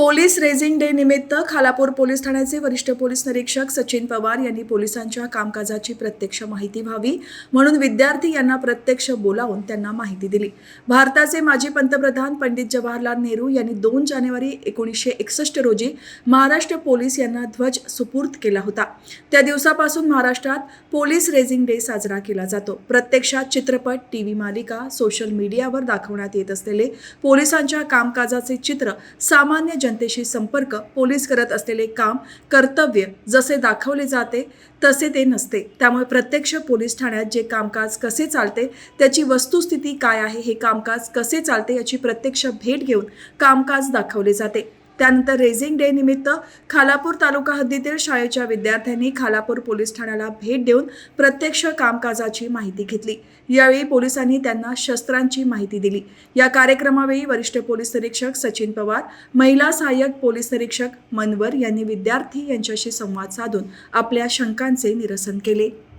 Police raising day निमित्त Khalapur police ठाण्याचे वरिष्ठ पोलीस निरीक्षक सचिन पवार यांनी पोलिसांच्या कामकाजाची प्रत्यक्ष माहिती व्हावी म्हणून विद्यार्थी यांना प्रत्यक्ष बोलावून त्यांना माहिती दिली. भारताचे माजी पंतप्रधान पंडित जवाहरलाल नेहरू यांनी दोन जानेवारी एकोणीसशे एकसष्ट रोजी महाराष्ट्र पोलीस यांना ध्वज सुपूर्द केला होता. त्या दिवसापासून महाराष्ट्रात पोलीस रेझिंग डे साजरा केला जातो. प्रत्यक्षात चित्रपट टीव्ही मालिका सोशल मीडियावर दाखवण्यात येत असलेले पोलिसांच्या कामकाजाचे चित्र सामान्य जनतेशी संपर्क पोलीस करत असलेले काम कर्तव्य जसे दाखवले जाते तसे ते नसते. त्यामुळे प्रत्यक्ष पोलीस ठाण्यात जे कामकाज कसे चालते त्याची वस्तुस्थिती काय आहे हे कामकाज कसे चालते याची प्रत्यक्ष भेट घेऊन कामकाज दाखवले जाते. त्यानंतर रेझिंग डे निमित्त खालापूर तालुका हद्दीतील शाळेच्या विद्यार्थ्यांनी खालापूर पोलीस ठाण्याला भेट देऊन प्रत्यक्ष कामकाजाची माहिती घेतली. यावेळी पोलिसांनी त्यांना शस्त्रांची माहिती दिली. या कार्यक्रमावेळी वरिष्ठ पोलीस निरीक्षक सचिन पवार महिला सहाय्यक पोलीस निरीक्षक मनवर यांनी विद्यार्थी यांच्याशी संवाद साधून आपल्या शंकांचे निरसन केले.